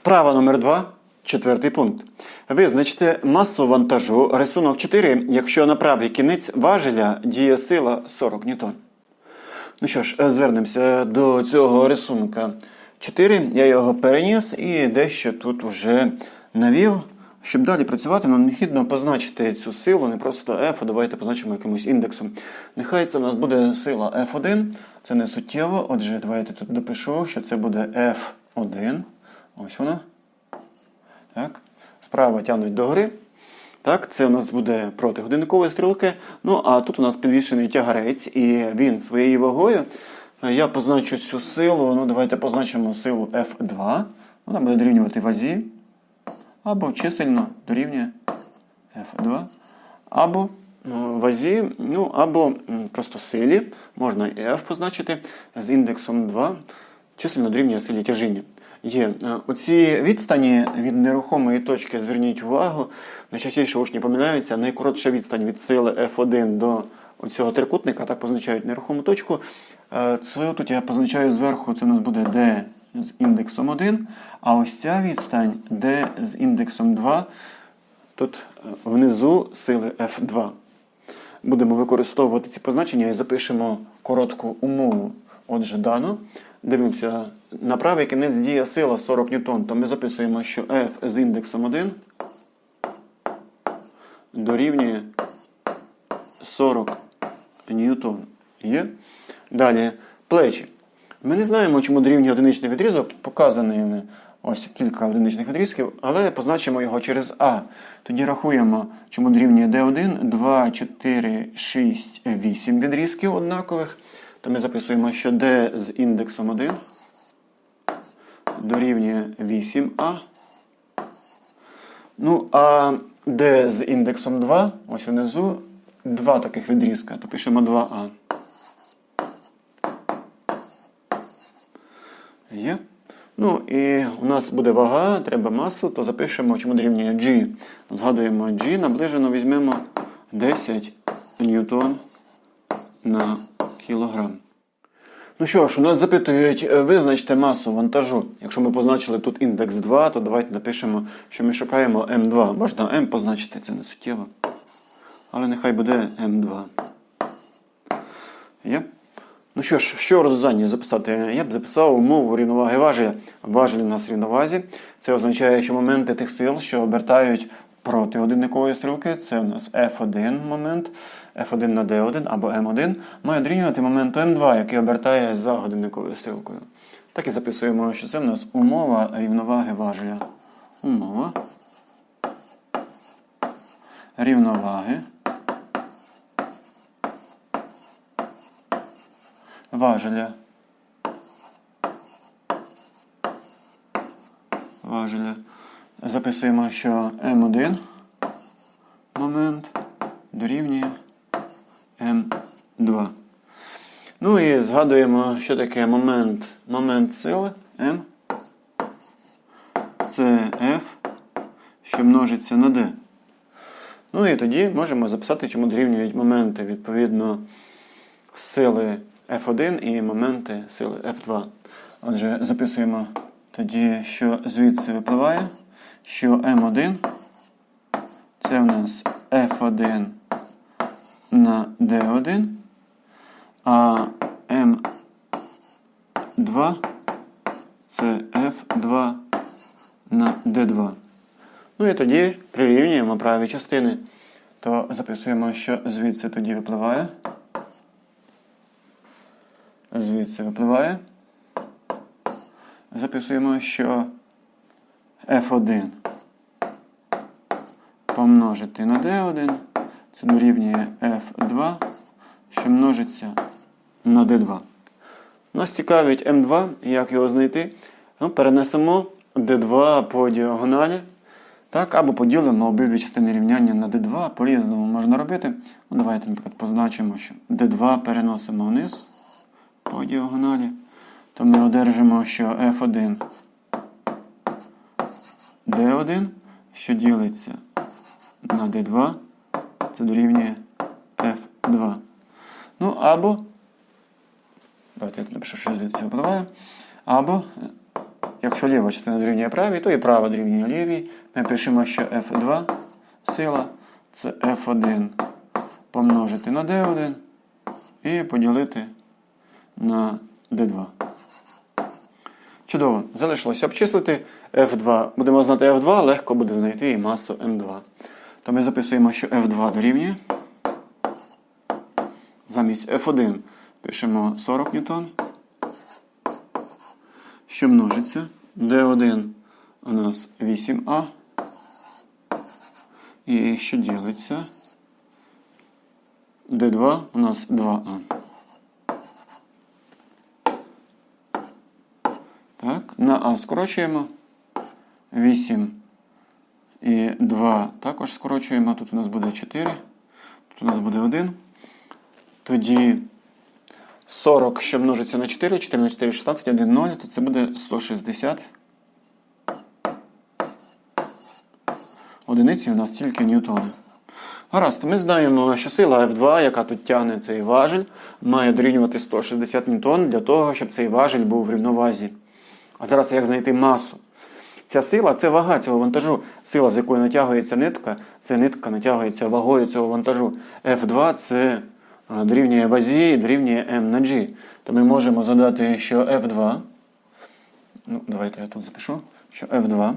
Вправа номер 2 четвертий пункт. Визначте масу вантажу рисунок 4, якщо на правий кінець важеля діє сила 40 ньютон. Ну що ж, звернемося до цього рисунка 4. Я його переніс і дещо тут вже навів. Щоб далі працювати, нам необхідно позначити цю силу, не просто F, а давайте позначимо якимось індексом. Нехай це у нас буде сила F1, це не суттєво. Отже, давайте тут допишу, що це буде F1. Ось вона. Так. Справа тягнуть догори. Так, це у нас буде проти годинникової стрілки. Ну, а тут у нас підвішений тягарець, і він своєю вагою. Я позначу цю силу. Ну, давайте позначимо силу F2. Вона буде дорівнювати вазі. Або чисельно дорівнює F2. Або ну, вазі, ну, або просто силі. Можна і F позначити з індексом 2. Чисельно дорівнює силі тяжіння. Є е, оці відстані від нерухомої точки, зверніть увагу, найчастіше учні помиляються, найкоротша відстань від сили F1 до цього трикутника, так позначають нерухому точку. Е, Це тут я позначаю зверху, це у нас буде D з індексом 1, а ось ця відстань D з індексом 2, тут е, внизу сили F2. Будемо використовувати ці позначення і запишемо коротку умову. Отже, дано. Дивимося, на правий кінець діє сила 40 ньютон, то ми записуємо, що F з індексом 1 дорівнює 40 ньютон. Є? Далі плечі. Ми не знаємо, чому дорівнює одиничний відрізок. Показаний ось кілька одиничних відрізків, але позначимо його через А. Тоді рахуємо, чому дорівнює D1, 2, 4, 6, 8 відрізків однакових. То ми записуємо, що D з індексом 1 дорівнює 8А. Ну, а D з індексом 2, ось внизу, два таких відрізка, то пишемо 2А. Є. Ну і у нас буде вага, треба масу, то запишемо, чому дорівнює G. Згадуємо G, наближено візьмемо 10 ньютон на кілограм. Ну що ж, у нас запитують, е, визначте масу вантажу. Якщо ми позначили тут індекс 2, то давайте напишемо, що ми шукаємо М2. Можна М позначити, це не суттєво. Але нехай буде М2. Є? Ну що ж, що в розв'язанні записати? Я б записав умову рівноваги важеля. Важель у нас рівновазі. Це означає, що моменти тих сил, що обертають проти годинникової стрілки, це у нас F1 момент, F1 на D1 або M1, має дорівнювати моменту M2, який обертає за годинниковою стрілкою. Так і записуємо, що це в нас умова рівноваги важеля. Умова рівноваги важеля. Важеля. Записуємо, що М1 момент дорівнює М2. Ну і згадуємо, що таке момент, момент сили М. Це F, що множиться на D. Ну і тоді можемо записати, чому дорівнюють моменти відповідно сили F1 і моменти сили F2. Отже, записуємо тоді, що звідси випливає, що М1 це в нас F1 на D1, а М2 це F2 на D2. Ну і тоді прирівнюємо праві частини. То записуємо, що звідси тоді випливає. Звідси випливає. Записуємо, що F1 помножити на D1. Це дорівнює F2, що множиться на D2. Нас цікавить М2, як його знайти. Ну, перенесемо D2 по діагоналі. Так, або поділимо обидві частини рівняння на D2, по-різному можна робити. Ну, давайте, наприклад, позначимо, що D2 переносимо вниз по діагоналі, то ми одержимо, що F1 D1, що ділиться на D2, це дорівнює F2. Ну, або, давайте я тут напишу, що звідси випливає, або якщо ліва частина дорівнює правій, то і права дорівнює лівій. Ми пишемо, що F2 сила це F1 помножити на D1 і поділити на D2. Чудово. Залишилося обчислити F2. Будемо знати F2, легко буде знайти і масу М2. То ми записуємо, що F2 дорівнює. Замість F1 пишемо 40 ньютон. Що множиться? D1 у нас 8А. І що ділиться? D2 у нас 2А. Так, на А скорочуємо. 8 і 2 також скорочуємо. Тут у нас буде 4. Тут у нас буде 1. Тоді 40, що множиться на 4, 4 на 4, 16, 1, 0, то це буде 160. Одиниці у нас тільки ньютони. Гаразд, ми знаємо, що сила F2, яка тут тягне цей важіль, має дорівнювати 160 ньютон для того, щоб цей важіль був в рівновазі. А зараз як знайти масу? Ця сила це вага цього вантажу. Сила, з якої натягується нитка, це нитка натягується вагою цього вантажу. F2 це дорівнює вазі, дорівнює M на G. То ми можемо задати, що F2. Ну, давайте я тут запишу, що F2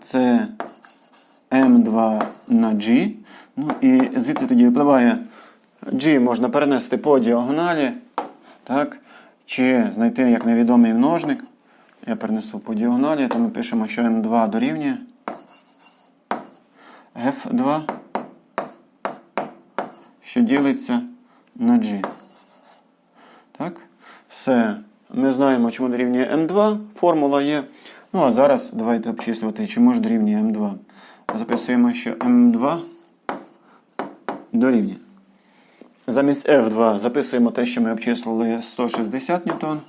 це M2 на G. Ну і звідси тоді випливає G можна перенести по діагоналі. Так? Чи знайти як невідомий множник. Я перенесу по діагоналі, то ми пишемо, що М2 дорівнює F2, що ділиться на G. Так? Все. Ми знаємо, чому дорівнює М2. Формула є. Ну, а зараз давайте обчислювати, чому ж дорівнює М2. Записуємо, що М2 дорівнює. Замість F2 записуємо те, що ми обчислили 160 ньютон.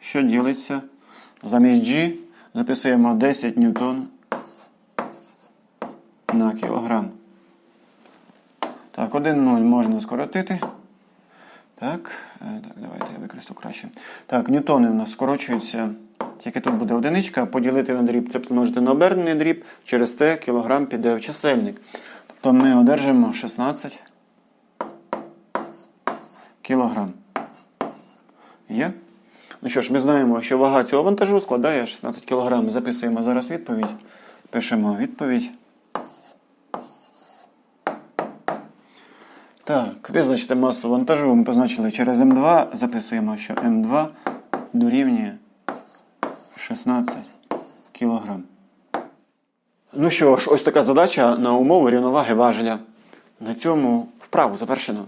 Що ділиться? Замість G записуємо 10 ньютон на кілограм. Так, 1 0 можна скоротити. Так, е, так, давайте я використаю краще. Так, ньютони у нас скорочуються. Тільки тут буде одиничка, поділити на дріб це помножити на обернений дріб, через те кілограм піде в чисельник. Тобто ми одержимо 16 кілограм. Є? Ну що ж, ми знаємо, що вага цього вантажу складає 16 кг. Записуємо зараз відповідь. Пишемо відповідь. Так, визначте масу вантажу. Ми позначили через М2. Записуємо, що М2 дорівнює 16 кг. Ну що ж, ось така задача на умови рівноваги важеля. На цьому вправу завершено.